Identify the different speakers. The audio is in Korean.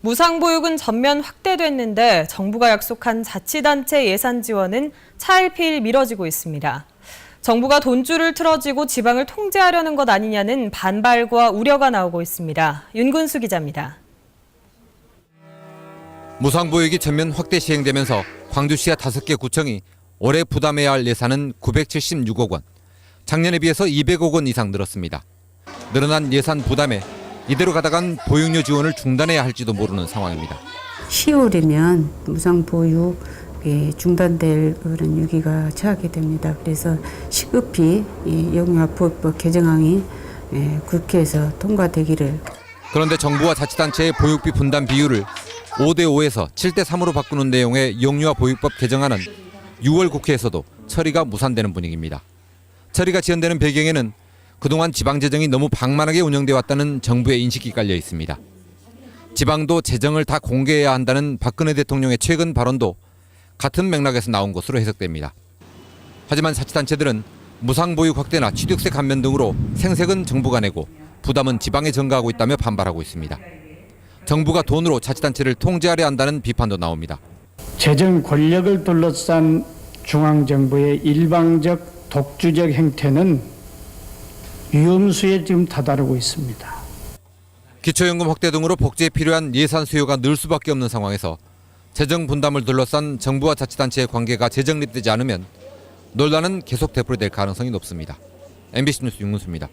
Speaker 1: 무상보육은 전면 확대됐는데 정부가 약속한 자치단체 예산 지원은 차일피일 미뤄지고 있습니다. 정부가 돈줄을 틀어지고 지방을 통제하려는 것 아니냐는 반발과 우려가 나오고 있습니다. 윤근수 기자입니다.
Speaker 2: 무상보육이 전면 확대 시행되면서 광주시와 다섯 개 구청이 올해 부담해야 할 예산은 976억 원, 작년에 비해서 200억 원 이상 늘었습니다. 늘어난 예산 부담에 이대로 가다간 보육료 지원을 중단해야 할지도 모르는 상황입니다.
Speaker 3: 10월이면 무상 보육이 중단될 그런 위기가 처하게 됩니다. 그래서 시급히 이 영유아보육법 개정안이 예, 국회에서 통과되기를
Speaker 2: 그런데 정부와 자치단체의 보육비 분담 비율을 5대 5에서 7대 3으로 바꾸는 내용의 영유아 보육법 개정안은 6월 국회에서도 처리가 무산되는 분위기입니다. 처리가 지연되는 배경에는 그동안 지방 재정이 너무 방만하게 운영돼 왔다는 정부의 인식이 깔려 있습니다. 지방도 재정을 다 공개해야 한다는 박근혜 대통령의 최근 발언도 같은 맥락에서 나온 것으로 해석됩니다. 하지만 자치단체들은 무상보육 확대나 취득세 감면 등으로 생색은 정부가 내고 부담은 지방에 전가하고 있다며 반발하고 있습니다. 정부가 돈으로 자치단체를 통제하려 한다는 비판도 나옵니다.
Speaker 4: 재정 권력을 둘러싼 중앙정부의 일방적 독주적 행태는 위험수에 지금 다다르고 있습니다.
Speaker 2: 기초연금 확대 등으로 복지에 필요한 예산 수요가 늘 수밖에 없는 상황에서 재정 분담을 둘러싼 정부와 자치단체의 관계가 재정립되지 않으면 논란은 계속 되풀이될 가능성이 높습니다. MBC 뉴스 윤문수입니다.